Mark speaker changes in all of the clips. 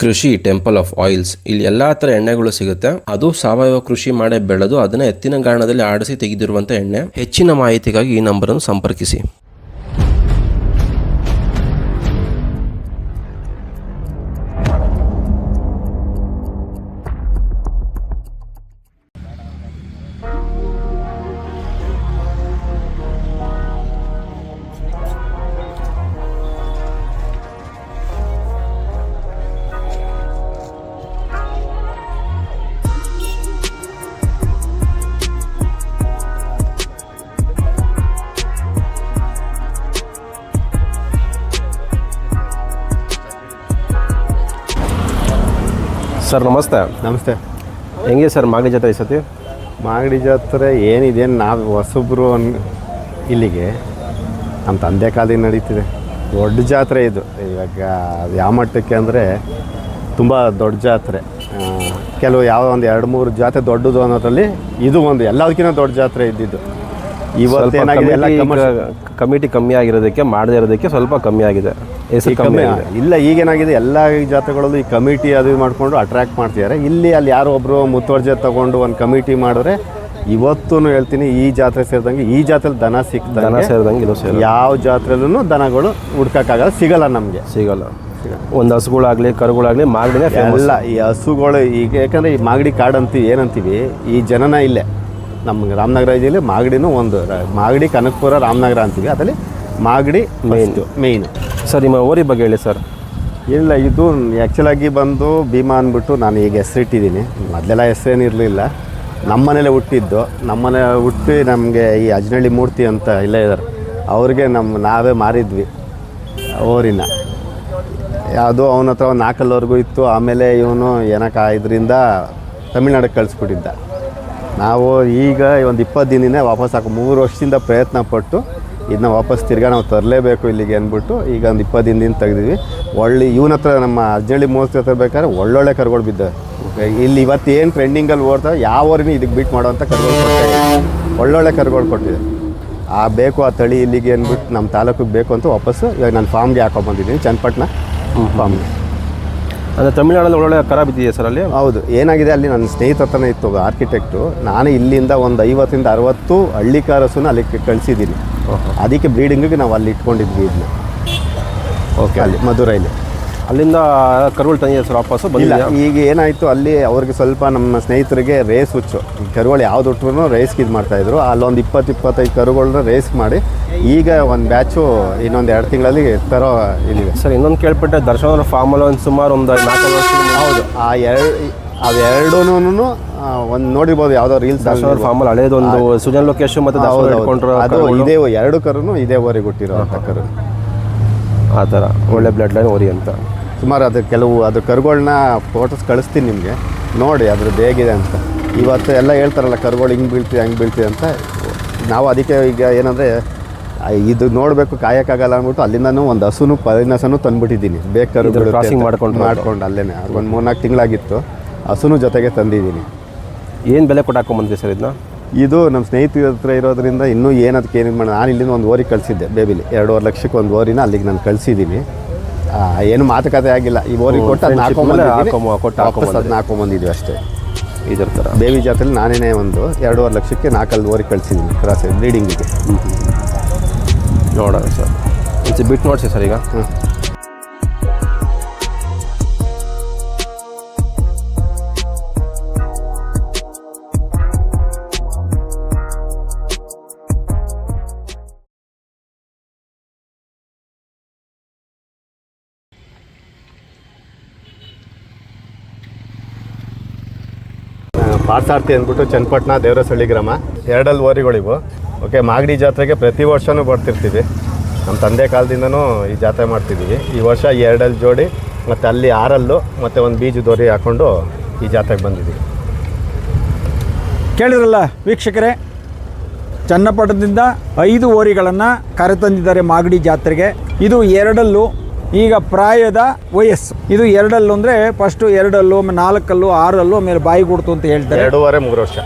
Speaker 1: ಕೃಷಿ, temple of oils. ಇಲ್ಲಿ ಎಲ್ಲಾ ತರ ಎಣ್ಣೆಗಳು ಸಿಗುತ್ತೆ. ಅದು ಸಾವಯವ ಕೃಷಿ ಮಾಡೇ ಬೆಳೆದು ಅದನ್ನ ಎತ್ತಿನ ಗಾಣದಲ್ಲಿ ಆಡಿಸಿ ತೆಗೆದಿರುವಂತಹ ಎಣ್ಣೆ. ಹೆಚ್ಚಿನ ಮಾಹಿತಿಗಾಗಿ ಈ ನಂಬರ್ ಅನ್ನು ಸಂಪರ್ಕಿಸಿ. ಸರ್ ನಮಸ್ತೆ.
Speaker 2: ನಮಸ್ತೆ.
Speaker 1: ಹೆಂಗೆ ಸರ್ ಮಾಗಡಿ ಜಾತ್ರೆ ಈ ಸತಿ?
Speaker 2: ಮಾಗಡಿ ಜಾತ್ರೆ ಏನಿದೆ ನಾವು ಹೊಸಬ್ರು ಅನ್ ಇಲ್ಲಿಗೆ ನಮ್ಮ ತಂದೆ ಕಾಲಿಗೆ ನಡೀತಿದೆ. ದೊಡ್ಡ ಜಾತ್ರೆ ಇದು. ಇವಾಗ ಯಾವ ಮಟ್ಟಕ್ಕೆ ಅಂದರೆ ತುಂಬ ದೊಡ್ಡ ಜಾತ್ರೆ. ಕೆಲವು ಯಾವ ಒಂದು ಎರಡು ಮೂರು ಜಾತ್ರೆ ದೊಡ್ಡದು ಅನ್ನೋದ್ರಲ್ಲಿ ಇದು ಒಂದು ಎಲ್ಲದಕ್ಕಿಂತ ದೊಡ್ಡ ಜಾತ್ರೆ ಇದ್ದಿದ್ದು.
Speaker 1: ಕಮಿಟಿ ಕಮ್ಮಿ ಆಗಿರೋದಕ್ಕೆ ಮಾಡದೇ ಇರೋದಕ್ಕೆ ಸ್ವಲ್ಪ ಕಮ್ಮಿ ಆಗಿದೆ. ಹೆಸರು ಕಮ್ಮಿ
Speaker 2: ಇಲ್ಲ ಈಗೇನಾಗಿದೆ ಎಲ್ಲ ಜಾತ್ರೆಗಳಲ್ಲೂ ಈ ಕಮಿಟಿ ಅದು ಮಾಡಿಕೊಂಡು ಅಟ್ರಾಕ್ಟ್ ಮಾಡ್ತಿದ್ದಾರೆ. ಇಲ್ಲಿ ಅಲ್ಲಿ ಯಾರೋ ಒಬ್ಬರು ಮುತುವರ್ಜೆ ತಗೊಂಡು ಒಂದು ಕಮಿಟಿ ಮಾಡಿದ್ರೆ ಇವತ್ತೂ ಹೇಳ್ತೀನಿ ಈ ಜಾತ್ರೆ ಸೇರಿದಂಗೆ ಈ ಜಾತ್ರೆಲಿ ದನ
Speaker 1: ದನ
Speaker 2: ಸಿಕ್ಕಿದಂಗೆ
Speaker 1: ಸೇರಿದಂಗೆ ಇದು
Speaker 2: ಯಾವ ಜಾತ್ರೆಲೂ ದನಗಳು ಹುಡ್ಕಕ್ಕಾಗಲ್ಲ ಸಿಗಲ್ಲ ನಮಗೆ.
Speaker 1: ಸಿಗಲ್ಲ. ಒಂದು ಹಸುಗಳಾಗಲಿ ಕರುಗಳಾಗಲಿ ಮಾಗಡಿನೇ ಫೇಮಸ್
Speaker 2: ಎಲ್ಲ ಈ ಹಸುಗಳು ಈಗ ಯಾಕಂದರೆ ಈ ಮಾಗಡಿ ಕಾಡು ಅಂತೀವಿ ಏನಂತೀವಿ ಈ ಜನನ ಇಲ್ಲೇ. ನಮ್ಗೆ ರಾಮನಗರ ಜಿಲ್ಲೆ ಮಾಗಡಿನೂ ಒಂದು ಮಾಗಡಿ ಕನಕಪುರ ರಾಮನಗರ ಅಂತೀವಿ. ಅದರಲ್ಲಿ ಮಾಗಡಿ ಮೇನ್ ಮೇಯ್ನು
Speaker 1: ಸರ್ ನಿಮ್ಮ ಓರಿ ಬಗ್ಗೆ ಹೇಳಿ ಸರ್.
Speaker 2: ಇಲ್ಲ ಇದು ಆ್ಯಕ್ಚುಲಾಗಿ ಬಂದು ಭೀಮಾ ಅಂದ್ಬಿಟ್ಟು ನಾನು ಈಗ ಹೆಸರಿಟ್ಟಿದ್ದೀನಿ ಮೊದಲೆಲ್ಲ ಹೆಸರೇನಿರಲಿಲ್ಲ ನಮ್ಮನೇಲೆ ಹುಟ್ಟಿದ್ದು. ನಮ್ಮನೆ ಹುಟ್ಟಿ ನಮಗೆ ಈ ಅಜ್ನಳ್ಳಿ ಮೂರ್ತಿ ಅಂತ ಇಲ್ಲೇ ಇದ್ದಾರೆ ಅವ್ರಿಗೆ ನಮ್ಮ ನಾವೇ ಮಾರಿದ್ವಿ ಓರಿನ ಯಾವುದೋ ಅವನ ಹತ್ರ ಒಂದು ನಾಲ್ಕಲ್ಲವರೆಗೂ ಇತ್ತು. ಆಮೇಲೆ ಇವನು ಏನಕ್ಕೆ ಇದರಿಂದ ತಮಿಳ್ನಾಡಿಗೆ ಕಳಿಸ್ಬಿಟ್ಟಿದ್ದ. ನಾವು ಈಗ ಒಂದು ಇಪ್ಪತ್ತು ದಿನನೇ ವಾಪಸ್ ಹಾಕೋ ಮೂರು ವರ್ಷದಿಂದ ಪ್ರಯತ್ನ ಪಟ್ಟು ಇದನ್ನ ವಾಪಸ್ ತಿರ್ಗಾ ನಾವು ತರಲೇಬೇಕು ಇಲ್ಲಿಗೆ ಅಂದ್ಬಿಟ್ಟು ಈಗ ಒಂದು ಇಪ್ಪತ್ತು ದಿನದಿಂದ ತೆಗ್ದಿದ್ವಿ. ಒಳ್ಳೆ ಇವನ ಹತ್ರ ನಮ್ಮ ಅಜ್ಜಳ್ಳಿ ಮೋಸ್ತಿ ಹತ್ರ ಬೇಕಾದ್ರೆ ಒಳ್ಳೊಳ್ಳೆ ಕರುಗಳು ಬಿದ್ದಾವೆ ಇಲ್ಲಿ ಇವತ್ತು ಏನು ಟ್ರೆಂಡಿಂಗಲ್ಲಿ ಯಾವ ಊರಿನ ಇದಕ್ಕೆ ಬೀಟ್ ಮಾಡೋವಂಥ ಅಂತ ಕೊಟ್ಟಿದೆ ಒಳ್ಳೊಳ್ಳೆ ಕರುಗಳು ಕೊಟ್ಟಿದೆ ಆ ಬೇಕು ಆ ತಳಿ ಇಲ್ಲಿಗೆ ಅಂದ್ಬಿಟ್ಟು ನಮ್ಮ ತಾಲೂಕಿಗೆ ಬೇಕು ಅಂತ ವಾಪಸ್ಸು ಇವಾಗ ನಾನು ಫಾರ್ಮ್ಗೆ ಹಾಕೊಂಡ್ಬಂದಿದ್ದೀನಿ ಚನ್ನಪಟ್ಟಣ ಫಾರ್ಮ್ಗೆ
Speaker 1: ಅಂದರೆ ತಮಿಳ್ನಾಡಲ್ಲಿ ಒಳ್ಳೊಳ್ಳೆ ಕರ ಬಿದ್ದಿದೆ ಸರ್ ಅಲ್ಲಿ?
Speaker 2: ಹೌದು. ಏನಾಗಿದೆ ಅಲ್ಲಿ ನನ್ನ ಸ್ನೇಹಿತ ಹತ್ರನೇ ಇತ್ತು ಆರ್ಕಿಟೆಕ್ಟು ನಾನು ಇಲ್ಲಿಂದ ಒಂದು ಐವತ್ತರಿಂದ ಅರವತ್ತು ಹಳ್ಳಿ ಕಾರಸನ್ನು ಅಲ್ಲಿಗೆ ಕಳಿಸಿದ್ದೀನಿ. ಅದಕ್ಕೆ ಬ್ರೀಡಿಂಗಿಗೆ ನಾವು ಅಲ್ಲಿ ಇಟ್ಕೊಂಡಿದ್ವಿ ಇದನ್ನ ಓಕೆ ಅಲ್ಲಿ ಮಧುರೈಲಿ.
Speaker 1: ಅಲ್ಲಿಂದ ಕರುಗಳು ತಂದಿದೆ ಸರ್ ವಾಪಸ್ಸು
Speaker 2: ಇಲ್ಲ
Speaker 1: ಬಂದಿಲ್ಲ
Speaker 2: ಈಗ ಏನಾಯಿತು ಅಲ್ಲಿ ಅವ್ರಿಗೆ ಸ್ವಲ್ಪ ನಮ್ಮ ಸ್ನೇಹಿತರಿಗೆ ರೇಸ್ ಹುಚ್ಚು. ಕರುಗಳು ಯಾವ್ದು ಹುಟ್ಟರು ರೇಸ್ಗೆ ಇದು ಮಾಡ್ತಾಯಿದ್ರು ಅಲ್ಲೊಂದು ಇಪ್ಪತ್ತು ಇಪ್ಪತ್ತೈದು ಕರುಗಳನ್ನ ರೇಸ್ ಮಾಡಿ ಈಗ ಒಂದು ಬ್ಯಾಚು ಇನ್ನೊಂದು ಎರಡು ತಿಂಗಳಲ್ಲಿ ತರೋ ಇಲ್ಲಿವೆ.
Speaker 1: ಸರ್ ಇನ್ನೊಂದು ಕೇಳ್ಪಟ್ಟೆ ದರ್ಶನ್ ಅವ್ರ ಫಾರ್ಮಲ್ಲಿ ಒಂದು ಸುಮಾರು ಒಂದು ನಾಲ್ಕು ವರ್ಷ
Speaker 2: ಹೌದು. ಆ ಎರಡು ಅವೆರಡೂ ಒಂದು ನೋಡಿರ್ಬೋದು ಯಾವುದೋ ರೀಲ್ಸ್
Speaker 1: ದರ್ಶನ್ ಅವ್ರ ಫಾರ್ಮಲ್ಲಿ ಒಂದು ಸುಜನ್ ಲೊಕೇಶನ್ ಮತ್ತು
Speaker 2: ಅದು ಇದೇ ಎರಡು ಕರುನು ಇದೇ ಓರಿಗೆ ಹುಟ್ಟಿರೋ ಕರು
Speaker 1: ಆ ಥರ ಒಳ್ಳೆ ಬ್ಲಡ್ ಲೈನ್ ಓರಿ ಅಂತ.
Speaker 2: ಸುಮಾರು ಅದು ಕೆಲವು ಅದು ಕರುಗಳನ್ನ ಫೋಟೋಸ್ ಕಳಿಸ್ತೀನಿ ನಿಮಗೆ. ನೋಡಿ ಅದ್ರದ್ದು ಹೇಗಿದೆ ಅಂತ. ಇವತ್ತು ಎಲ್ಲ ಹೇಳ್ತಾರಲ್ಲ ಕರುಗಳು ಹಿಂಗೆ ಬೀಳ್ತೀವಿ ಹಂಗೆ ಬೀಳ್ತೀವಿ ಅಂತ. ನಾವು ಅದಕ್ಕೆ ಈಗ ಏನಂದರೆ ಇದು ನೋಡಬೇಕು ಕಾಯೋಕ್ಕಾಗಲ್ಲ ಅಂದ್ಬಿಟ್ಟು ಅಲ್ಲಿಂದನೂ ಒಂದು ಹಸುನು ಪರಿಣಸನು ತಂದುಬಿಟ್ಟಿದ್ದೀನಿ. ಬೇಕು
Speaker 1: ಕ್ರಾಸಿಂಗ್ ಮಾಡ್ಕೊಂಡು.
Speaker 2: ಮಾಡ್ಕೊಂಡು ಅಲ್ಲೇ ಒಂದು ಮೂರ್ನಾಲ್ಕು ತಿಂಗಳಾಗಿತ್ತು. ಹಸುನು ಜೊತೆಗೆ ತಂದಿದ್ದೀನಿ.
Speaker 1: ಏನು ಬೆಲೆ ಕೊಟ್ಟು ಹಾಕೊಂಬಂದ್ರಿ ಸರ್ ಇದನ್ನ
Speaker 2: ಇದು ನಮ್ಮ ಸ್ನೇಹಿತರ ಹತ್ರ ಇರೋದ್ರಿಂದ ಇನ್ನೂ ಏನು ಅದಕ್ಕೆ ಮಾಡೋಣ ಮಾಡಿ ನಾನು ಇಲ್ಲಿಂದ ಒಂದು ಓರಿ ಕಳಿಸಿದ್ದೆ ಬೇಬಿಲಿ. ಎರಡೂವರೆ ಲಕ್ಷಕ್ಕೆ ಒಂದು ಓರಿನ ಅಲ್ಲಿಗೆ ನಾನು ಕಳಿಸಿದ್ದೀನಿ. ಏನು ಮಾತುಕತೆ ಆಗಿಲ್ಲ. ಈ ಓರಿ
Speaker 1: ಓ,
Speaker 2: ಕೊಟ್ಟು ಅದನ್ನ
Speaker 1: ಹಾಕೊಂಬಂದು.
Speaker 2: ಅದನ್ನ ಹಾಕೊಂಬಂದಿದ್ವಿ ಅಷ್ಟೇ.
Speaker 1: ಇದ್ರ ಥರ
Speaker 2: ಬೇಬಿ ಜಾತ್ರೆಲಿ ನಾನೇನೇ ಒಂದು ಎರಡೂವರೆ ಲಕ್ಷಕ್ಕೆ ನಾಲ್ಕಲ್ಲಿ ಓರಿ ಕಳಿಸಿದ್ದೀನಿ ಕ್ರಾಸ್ ಬ್ರೀಡಿಂಗಿಗೆ.
Speaker 1: ನೋಡೋಣ ಸರ್. ಬಿಟ್ಟು ನೋಡಿಸಿ ಸರ್ ಈಗ.
Speaker 2: ಹ್ಞೂ ಪಾರ್ಸಾರ್ತಿ ಅಂದ್ಬಿಟ್ಟು ಚನ್ನಪಟ್ಟಣ ದೇವರಸಳ್ಳಿ ಗ್ರಾಮ. ಎರಡಲ್ಲಿ ಓರಿಗಳಿವು ಓಕೆ, ಮಾಗಡಿ ಜಾತ್ರೆಗೆ ಪ್ರತಿ ವರ್ಷವೂ ಬರ್ತಿರ್ತೀವಿ. ನಮ್ಮ ತಂದೆ ಕಾಲದಿಂದನೂ ಈ ಜಾತ್ರೆ ಮಾಡ್ತಿದ್ದೀವಿ ಈ ವರ್ಷ ಎರಡಲ್ಲಿ ಜೋಡಿ, ಮತ್ತು ಅಲ್ಲಿ ಆರಲ್ಲು, ಮತ್ತು ಒಂದು ಬೀಜ ದೋರಿ ಹಾಕ್ಕೊಂಡು ಈ ಜಾತ್ರೆಗೆ ಬಂದಿದ್ದೀವಿ
Speaker 3: ಕೇಳಿದ್ರಲ್ಲ ವೀಕ್ಷಕರೇ, ಚನ್ನಪಟ್ಟಣದಿಂದ ಐದು ಓರಿಗಳನ್ನು ಕರೆತಂದಿದ್ದಾರೆ ಮಾಗಡಿ ಜಾತ್ರೆಗೆ. ಇದು ಎರಡಲ್ಲು ಈಗ ಪ್ರಾಯದ ವಯಸ್ಸು. ಇದು ಎರಡಲ್ಲೂ ಅಂದರೆ ಫಸ್ಟು ಎರಡಲ್ಲೂ ಆಮೇಲೆ ನಾಲ್ಕಲ್ಲು, ಆರಲ್ಲು ಆಮೇಲೆ ಬಾಯಿ ಕೊಡ್ತು ಅಂತ ಹೇಳ್ತಾರೆ.
Speaker 2: ಎರಡೂವರೆ, ಮೂರು ವರ್ಷ.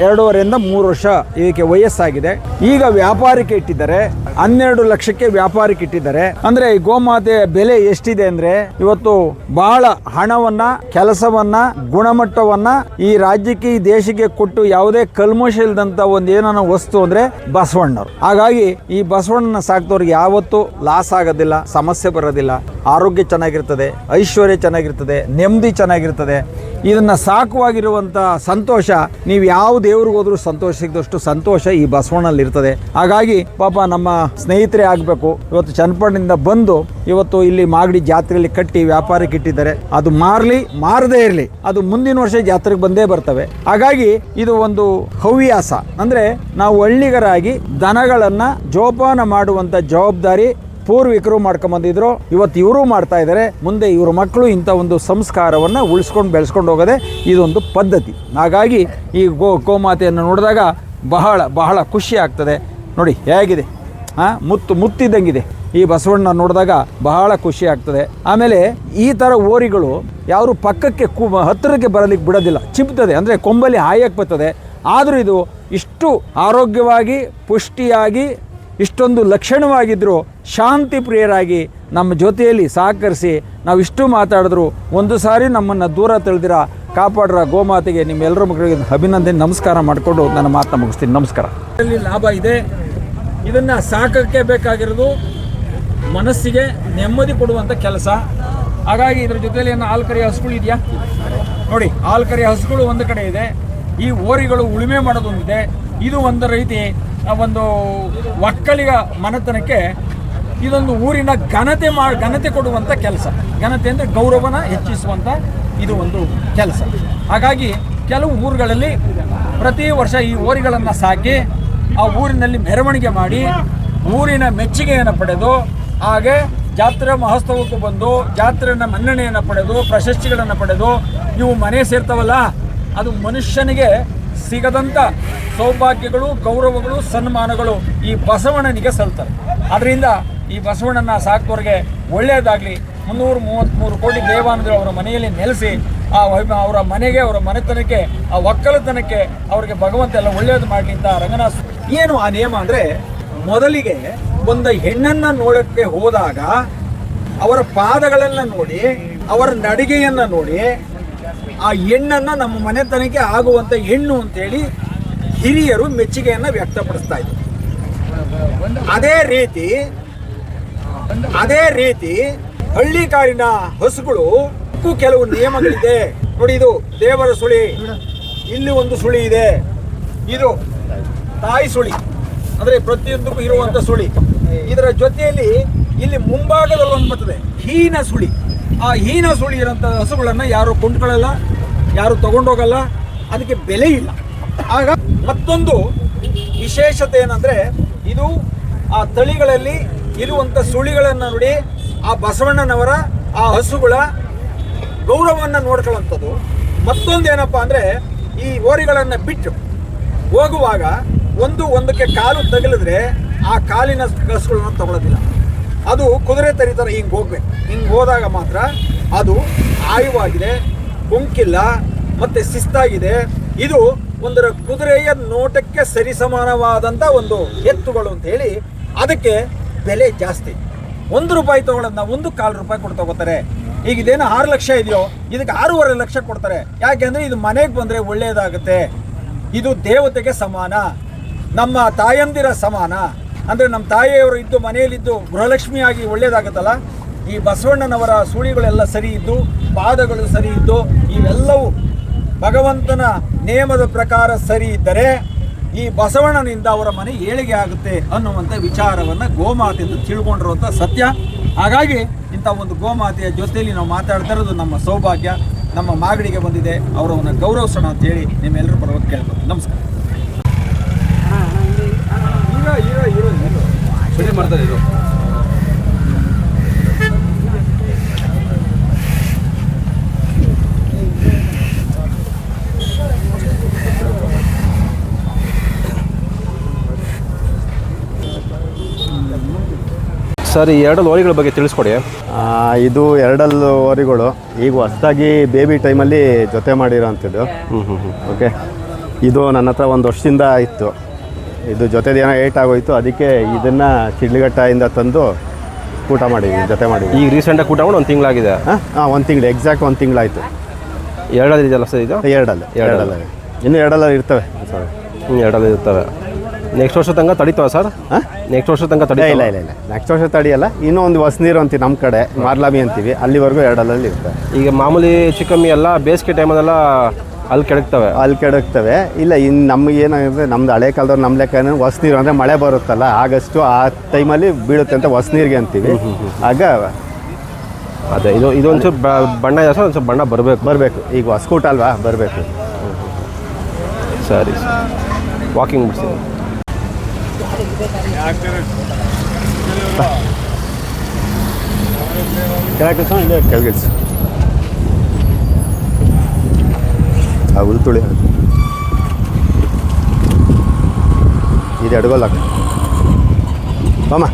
Speaker 3: ಎರಡೂವರೆಯಿಂದ ಮೂರು ವರ್ಷ ಇದಕ್ಕೆ ವಯಸ್ಸಾಗಿದೆ. ಈಗ ವ್ಯಾಪಾರಕ್ಕೆ ಇಟ್ಟಿದ್ದಾರೆ. ಹನ್ನೆರಡು ಲಕ್ಷಕ್ಕೆ ವ್ಯಾಪಾರಕ್ಕೆ ಇಟ್ಟಿದ್ದಾರೆ. ಅಂದ್ರೆ ಗೋಮಾತೆ ಬೆಲೆ ಎಷ್ಟಿದೆ ಅಂದ್ರೆ ಇವತ್ತು ಬಹಳ ಹಣವನ್ನ, ಕೆಲಸವನ್ನ, ಗುಣಮಟ್ಟವನ್ನ ಈ ರಾಜ್ಯಕ್ಕೆ, ಈ ದೇಶಕ್ಕೆ ಕೊಟ್ಟು ಯಾವುದೇ ಕಲ್ಮಶ ಇಲ್ದಂತ ಒಂದು ಏನೋ ವಸ್ತು ಅಂದ್ರೆ ಬಸವಣ್ಣರು ಹಾಗಾಗಿ ಈ ಬಸವಣ್ಣನ ಸಾಕ್ತವ್ರಿಗೆ ಯಾವತ್ತೂ ಲಾಸ್ ಆಗೋದಿಲ್ಲ, ಸಮಸ್ಯೆ ಬರೋದಿಲ್ಲ. ಆರೋಗ್ಯ ಚೆನ್ನಾಗಿರ್ತದೆ, ಐಶ್ವರ್ಯ ಚೆನ್ನಾಗಿರ್ತದೆ, ನೆಮ್ಮದಿ ಚೆನ್ನಾಗಿರ್ತದೆ. ಇದನ್ನ ಸಾಕುವಾಗಿರುವಂತ ಸಂತೋಷ, ನೀವು ಯಾವ ದೇವ್ರಿಗೆ ಸಂತೋಷ ಸಿಗದಷ್ಟು ಸಂತೋಷ ಈ ಬಸವಣ್ಣಲ್ಲಿ ಇರ್ತದೆ. ಹಾಗಾಗಿ ಪಾಪ ನಮ್ಮ ಸ್ನೇಹಿತರೆ ಆಗಬೇಕು. ಇವತ್ತು ಚನ್ನಪಟ್ಟಣದಿಂದ ಬಂದು ಇವತ್ತು ಇಲ್ಲಿ ಮಾಗಡಿ ಜಾತ್ರೆಯಲ್ಲಿ ಕಟ್ಟಿ ವ್ಯಾಪಾರಕ್ಕೆ ಇಟ್ಟಿದ್ದಾರೆ. ಅದು ಮಾರಲಿ, ಮಾರದೇ ಇರಲಿ, ಅದು ಮುಂದಿನ ವರ್ಷ ಜಾತ್ರೆಗೆ ಬಂದೇ ಬರ್ತವೆ. ಹಾಗಾಗಿ ಇದು ಒಂದು ಹವ್ಯಾಸ. ಅಂದ್ರೆ ನಾವು ಹಳ್ಳಿಗರಾಗಿ ದನಗಳನ್ನು ಜೋಪಾನ ಮಾಡುವಂತ ಜವಾಬ್ದಾರಿ ಪೂರ್ವಿಕರು ಮಾಡ್ಕೊಂಬಂದಿದ್ರು, ಇವತ್ತು ಇವರು ಮಾಡ್ತಾ ಇದ್ದಾರೆ ಮುಂದೆ ಇವ್ರ ಮಕ್ಕಳು ಇಂಥ ಒಂದು ಸಂಸ್ಕಾರವನ್ನು ಉಳಿಸ್ಕೊಂಡು ಬೆಳೆಸ್ಕೊಂಡು ಹೋಗೋದೆ ಇದೊಂದು ಪದ್ಧತಿ. ಹಾಗಾಗಿ ಈ ಗೋ ಗೋಮಾತೆಯನ್ನು ನೋಡಿದಾಗ ಬಹಳ ಬಹಳ ಖುಷಿ ಆಗ್ತದೆ. ನೋಡಿ, ಹೇಗಿದೆ? ಹಾಂ ಮುತ್ತು, ಮುತ್ತಿದ್ದಂಗಿದೆ. ಈ ಬಸವಣ್ಣ ನೋಡಿದಾಗ ಬಹಳ ಖುಷಿ ಆಗ್ತದೆ. ಆಮೇಲೆ ಈ ಥರ ಓರಿಗಳು ಯಾರು ಪಕ್ಕಕ್ಕೆ ಕು, ಹತ್ತಿರಕ್ಕೆ ಬರಲಿಕ್ಕೆ ಬಿಡೋದಿಲ್ಲ. ಚಿಪ್ತದೆ, ಅಂದರೆ ಕೊಂಬಲಿ ಹಾಯಕ್ಕೆ ಬರ್ತದೆ. ಆದರೂ ಇದು ಇಷ್ಟು ಆರೋಗ್ಯವಾಗಿ, ಪುಷ್ಟಿಯಾಗಿ, ಇಷ್ಟೊಂದು ಲಕ್ಷಣವಾಗಿದ್ದರು ಶಾಂತಿ ಪ್ರಿಯರಾಗಿ ನಮ್ಮ ಜೊತೆಯಲ್ಲಿ ಸಹಕರಿಸಿ ನಾವು ಇಷ್ಟು ಮಾತಾಡಿದ್ರು ಒಂದು ಸಾರಿ ನಮ್ಮನ್ನು ದೂರ ತಿಳಿದಿರ ಕಾಪಾಡ್ರ ಗೋಮಾತೆಗೆ ನಿಮ್ಮೆಲ್ಲರ ಮಕ್ಕಳಿಗೆ ಅಭಿನಂದನೆ, ನಮಸ್ಕಾರ ಮಾಡಿಕೊಂಡು ನನ್ನ ಮಾತನ್ನ ಮುಗಿಸ್ತೀನಿ. ನಮಸ್ಕಾರ. ಇದರಲ್ಲಿ ಲಾಭ ಇದೆ. ಇದನ್ನು ಸಾಕಕ್ಕೆ ಬೇಕಾಗಿರೋದು ಮನಸ್ಸಿಗೆ ನೆಮ್ಮದಿ ಕೊಡುವಂಥ ಕೆಲಸ. ಹಾಗಾಗಿ ಇದ್ರ ಜೊತೆಯಲ್ಲಿ ಏನು ಹಾಲು ಹಸುಗಳು ಇದೆಯಾ? ನೋಡಿ ಆಲ್ಕರಿ ಕರಿ ಹಸುಗಳು ಒಂದು ಕಡೆ ಇದೆ. ಈ ಓರಿಗಳು ಉಳುಮೆ ಮಾಡೋದೊಂದಿದೆ. ಇದು ಒಂದು ರೀತಿ ಒಂದು ಒಕ್ಕಲಿಗ ಮನೆತನಕ್ಕೆ ಇದೊಂದು ಊರಿನ ಘನತೆ ಮಾ, ಘನತೆ ಕೊಡುವಂಥ ಕೆಲಸ. ಘನತೆ ಅಂದರೆ ಗೌರವನ ಹೆಚ್ಚಿಸುವಂಥ ಇದು ಒಂದು ಕೆಲಸ. ಹಾಗಾಗಿ ಕೆಲವು ಊರುಗಳಲ್ಲಿ ಪ್ರತಿ ವರ್ಷ ಈ ಓರಿಗಳನ್ನು ಸಾಕಿ ಆ ಊರಿನಲ್ಲಿ ಮೆರವಣಿಗೆ ಮಾಡಿ ಊರಿನ ಮೆಚ್ಚುಗೆಯನ್ನು ಪಡೆದು, ಹಾಗೆ ಜಾತ್ರೆ ಮಹೋತ್ಸವಕ್ಕೆ ಬಂದು ಜಾತ್ರೆಯ ಮನ್ನಣೆಯನ್ನು ಪಡೆದು, ಪ್ರಶಸ್ತಿಗಳನ್ನು ಪಡೆದು ಇವು ಮನೆ ಸೇರ್ತಾವಲ್ಲ, ಅದು ಮನುಷ್ಯನಿಗೆ ಸಿಗದಂಥ ಸೌಭಾಗ್ಯಗಳು, ಗೌರವಗಳು, ಸನ್ಮಾನಗಳು ಈ ಬಸವಣ್ಣನಿಗೆ ಸಲ್ತಾರೆ. ಅದರಿಂದ ಈ ಬಸವಣ್ಣನ ಸಾಕೋರಿಗೆ ಒಳ್ಳೆಯದಾಗಲಿ ಮುನ್ನೂರು ಮೂವತ್ತ್ಮೂರು ಕೋಟಿ ದೇವಾನಂದರು ಅವರ ಮನೆಯಲ್ಲಿ ನೆಲೆಸಿ, ಆ ಅವರ ಮನೆಗೆ, ಅವರ ಮನೆತನಕ್ಕೆ, ಆ ಒಕ್ಕಲತನಕ್ಕೆ ಅವರಿಗೆ ಭಗವಂತ ಎಲ್ಲ ಒಳ್ಳೆಯದು ಮಾಡಲಿ ಅಂತ ರಂಗನಾಥ ಏನು ಆ ನಿಯಮ ಅಂದರೆ, ಮೊದಲಿಗೆ ಒಂದು ಹೆಣ್ಣನ್ನು ನೋಡೋಕ್ಕೆ ಹೋದಾಗ, ಅವರ ಪಾದಗಳನ್ನು ನೋಡಿ, ಅವರ ನಡಿಗೆಯನ್ನು ನೋಡಿ, ಆ ಹೆಣ್ಣನ್ನು ನಮ್ಮ ಮನೆತನಕ್ಕೆ ಆಗುವಂಥ ಹೆಣ್ಣು ಅಂತೇಳಿ ಹಿರಿಯರು ಮೆಚ್ಚುಗೆಯನ್ನು ವ್ಯಕ್ತಪಡಿಸ್ತಾ ಇದ್ರು. ಅದೇ ರೀತಿ ಅದೇ ರೀತಿ ಹಳ್ಳಿಕಾರಿನ ಹಸುಗಳು ಇದಕ್ಕೂ ಕೆಲವು ನಿಯಮಗಳಿದೆ. ನೋಡಿ ಇದು ದೇವರ ಸುಳಿ. ಇಲ್ಲಿ ಒಂದು ಸುಳಿ ಇದೆ. ಇದು ತಾಯಿ ಸುಳಿ. ಅಂದ್ರೆ ಪ್ರತಿಯೊಂದಕ್ಕೂ ಇರುವಂತ ಸುಳಿ. ಇದರ ಜೊತೆಯಲ್ಲಿ ಇಲ್ಲಿ ಮುಂಭಾಗದಲ್ಲಿ ಒಂದು ಬರ್ತದೆ. ಹೀನ ಸುಳಿ. ಆ ಹೀನ ಸುಳಿ ಇರೋಂಥ ಹಸುಗಳನ್ನು ಯಾರು ಕೊಂಡ್ಕೊಳ್ಳಲ್ಲ, ಯಾರು ತಗೊಂಡೋಗಲ್ಲ, ಅದಕ್ಕೆ ಬೆಲೆ ಇಲ್ಲ. ಆಗ ಮತ್ತೊಂದು ವಿಶೇಷತೆ ಏನಂದ್ರೆ ಇದು ಆ ತಳಿಗಳಲ್ಲಿ ಇರುವಂತ ಸುಳಿಗಳನ್ನು ನೋಡಿ ಆ ಬಸವಣ್ಣನವರ ಆ ಹಸುಗಳ ಗೌರವವನ್ನು ನೋಡ್ಕೊಳ್ಳೋವಂಥದ್ದು. ಮತ್ತೊಂದು ಏನಪ್ಪ ಅಂದರೆ ಈ ಓರಿಗಳನ್ನು ಬಿಟ್ಟು ಹೋಗುವಾಗ ಒಂದು ಒಂದಕ್ಕೆ ಕಾಲು ತಗಲಿದ್ರೆ ಆ ಕಾಲಿನ ಕಸುಗಳನ್ನ ತಗೊಳ್ಳೋದಿಲ್ಲ ಅದು ಕುದುರೆ ತರಿತಾರೆ ಹಿಂಗೆ ಹೋಗ್ಬೇಕು. ಹಿಂಗೆ ಹೋದಾಗ ಮಾತ್ರ ಅದು ಆಯುವಾಗಿದೆ, ಕುಂಕಿಲ್ಲ ಮತ್ತೆ ಶಿಸ್ತಾಗಿದೆ. ಇದು ಒಂದರ ಕುದುರೆಯ ನೋಟಕ್ಕೆ ಸರಿಸಮಾನವಾದಂಥ ಒಂದು ಎತ್ತುಗಳು ಅಂತ ಹೇಳಿ ಅದಕ್ಕೆ ಬೆಲೆ ಜಾಸ್ತಿ. ಒಂದು ರೂಪಾಯಿ ತಗೊಳ್ಳೋದನ್ನ ಒಂದು ಕಾಲು ರೂಪಾಯಿ ಕೊಟ್ಟು ತಗೋತಾರೆ. ಈಗ ಇದೇನು ಆರು ಲಕ್ಷ ಇದೆಯೋ, ಇದಕ್ಕೆ ಆರೂವರೆ ಲಕ್ಷ ಕೊಡ್ತಾರೆ. ಯಾಕೆಂದ್ರೆ ಇದು ಮನೆಗೆ ಬಂದರೆ ಒಳ್ಳೆಯದಾಗುತ್ತೆ ಇದು ದೇವತೆಗೆ ಸಮಾನ. ನಮ್ಮ ತಾಯಂದಿರ ಸಮಾನ. ಅಂದರೆ ನಮ್ಮ ತಾಯಿಯವರು ಇದ್ದು ಮನೆಯಲ್ಲಿದ್ದು ಗೃಹಲಕ್ಷ್ಮಿಯಾಗಿ ಒಳ್ಳೆಯದಾಗುತ್ತಲ್ಲ ಈ ಬಸವಣ್ಣನವರ ಸುಳಿಗಳೆಲ್ಲ ಸರಿ ಇದ್ದು, ಪಾದಗಳು ಸರಿ ಇದ್ದು, ಇವೆಲ್ಲವೂ ಭಗವಂತನ ನಿಯಮದ ಪ್ರಕಾರ ಸರಿ ಇದ್ದರೆ ಈ ಬಸವಣ್ಣನಿಂದ ಅವರ ಮನೆ ಏಳಿಗೆ ಆಗುತ್ತೆ ಅನ್ನುವಂಥ ವಿಚಾರವನ್ನು ಗೋಮಾತೆಯಿಂದ ತಿಳ್ಕೊಂಡಿರುವಂಥ ಸತ್ಯ. ಹಾಗಾಗಿ ಇಂಥ ಒಂದು ಗೋಮಾತೆಯ ಜೊತೆಯಲ್ಲಿ ನಾವು ಮಾತಾಡ್ತಾ ಇರೋದು ನಮ್ಮ ಸೌಭಾಗ್ಯ ನಮ್ಮ ಮಾಗಡಿಗೆ ಬಂದಿದೆ. ಅವರವನ್ನು ಗೌರವಿಸೋಣ ಅಂತೇಳಿ ನಿಮ್ಮೆಲ್ಲರೂ ಬರೋದು ಕೇಳ್ಬೋದು ನಮಸ್ಕಾರ.
Speaker 1: ಮಾಡ್ತಾರೆ ಸರ್ ಈ ಎರಡು ಲಾರಿಗಳ ಬಗ್ಗೆ ತಿಳಿಸ್ಕೊಡಿ.
Speaker 2: ಇದು ಎರಡಲ್ಲು ಓರಿಗಳು ಈಗ ಹೊಸದಾಗಿ ಬೇಬಿ ಟೈಮಲ್ಲಿ ಜೊತೆ
Speaker 1: ಹ್ಞೂ ಹ್ಞೂ
Speaker 2: ಓಕೆ. ಇದು ನನ್ನ ಹತ್ರ ಒಂದು ವರ್ಷದಿಂದ ಇತ್ತು. ಇದು ಜೊತೆದು ಏನೋ ಏಟ್ ಆಗೋಯ್ತು. ಅದಕ್ಕೆ ಇದನ್ನು ಚಿಡ್ಲಿಘಟ್ಟದಿಂದ ತಂದು ಊಟ ಮಾಡಿದ್ವಿ ಜೊತೆ ಮಾಡಿ
Speaker 1: ಈಗ ರೀಸೆಂಟಾಗಿ ಊಟ ಮಾಡಿ ಒಂದು ತಿಂಗಳಾಗಿದೆ.
Speaker 2: ಹಾಂ? ಹಾಂ ಒಂದು ತಿಂಗಳು ಎಕ್ಸಾಕ್ಟ್ ಒಂದು ತಿಂಗಳಾಯಿತು.
Speaker 1: ಎರಡಲ್ಲಿ ಇದೆಯಲ್ಲ ಸರ್ ಇದು?
Speaker 2: ಎರಡಲ್ಲ ಎರಡಲ್ಲ. ಇನ್ನೂ ಎರಡಲ್ಲ ಇರ್ತವೆ.
Speaker 1: ಹ್ಞೂ ಎರಡಲ್ಲಿ ಇರ್ತವೆ. ನೆಕ್ಸ್ಟ್ ವರ್ಷ ತನಕ ತಡಿತಾವ ಸರ್
Speaker 2: ಹಾಂ
Speaker 1: ನೆಕ್ಸ್ಟ್ ವರ್ಷ ತನಕ ತಡಿ
Speaker 2: ಇಲ್ಲ ಇಲ್ಲ ಇಲ್ಲ. ನೆಕ್ಸ್ಟ್ ವರ್ಷ ತಡಿಯಲ್ಲ. ಇನ್ನೂ ಒಂದು ಹೊಸನೀರು ಅಂತೀವಿ ನಮ್ಮ ಕಡೆ ಮಾರ್ಲಾಮಿ ಅಂತೀವಿ. ಅಲ್ಲಿವರೆಗೂ ಎರಡಲ್ಲಲ್ಲಿ ಇರ್ತವೆ.
Speaker 1: ಈಗ ಮಾಮೂಲಿ ಚಿಕ್ಕಮ್ಮಿ ಎಲ್ಲ ಬೇಸಿಗೆ ಟೈಮಲ್ಲೆಲ್ಲ ಅಲ್ಲಿ ಕೆಡಕ್ತವೆ
Speaker 2: ಅಲ್ಲಿ ಕೆಡಕ್ತವೆ ಇಲ್ಲ ಇನ್ನು ನಮ್ಗೆ ಏನಾಗುತ್ತೆ ನಮ್ದು ಹಳೆ ಕಾಲದವ್ರು ನಮ್ಮ ಲೆಕ್ಕ ಹೊಸ ನೀರು ಅಂದರೆ ಮಳೆ ಬರುತ್ತಲ್ಲ ಆಗಸ್ಟು ಆ ಟೈಮಲ್ಲಿ ಬೀಳುತ್ತೆ ಅಂತ ಹೊಸ ನೀರಿಗೆ ಅಂತೀವಿ. ಆಗ
Speaker 1: ಅದೇ ಇದು ಬ- ಬಣ್ಣ ಜಾಸ್ತಿ ಒಂದು ಸ್ವಲ್ಪ ಬಣ್ಣ ಬರಬೇಕು.
Speaker 2: ಬರಬೇಕು. ಈಗ ಹೊಸ್ಕೂಟ ಅಲ್ವಾ ಬರಬೇಕು.
Speaker 1: ಸರಿ ವಾಕಿಂಗ್ ಬಿಡ್ತೀನಿ
Speaker 2: ಕೆಳಗಿಡ್ಸು ಆ ಉಳ್ತುಳಿ ಇದು ಅಡ್ಗೋಲ್ಲ ಬಾಮ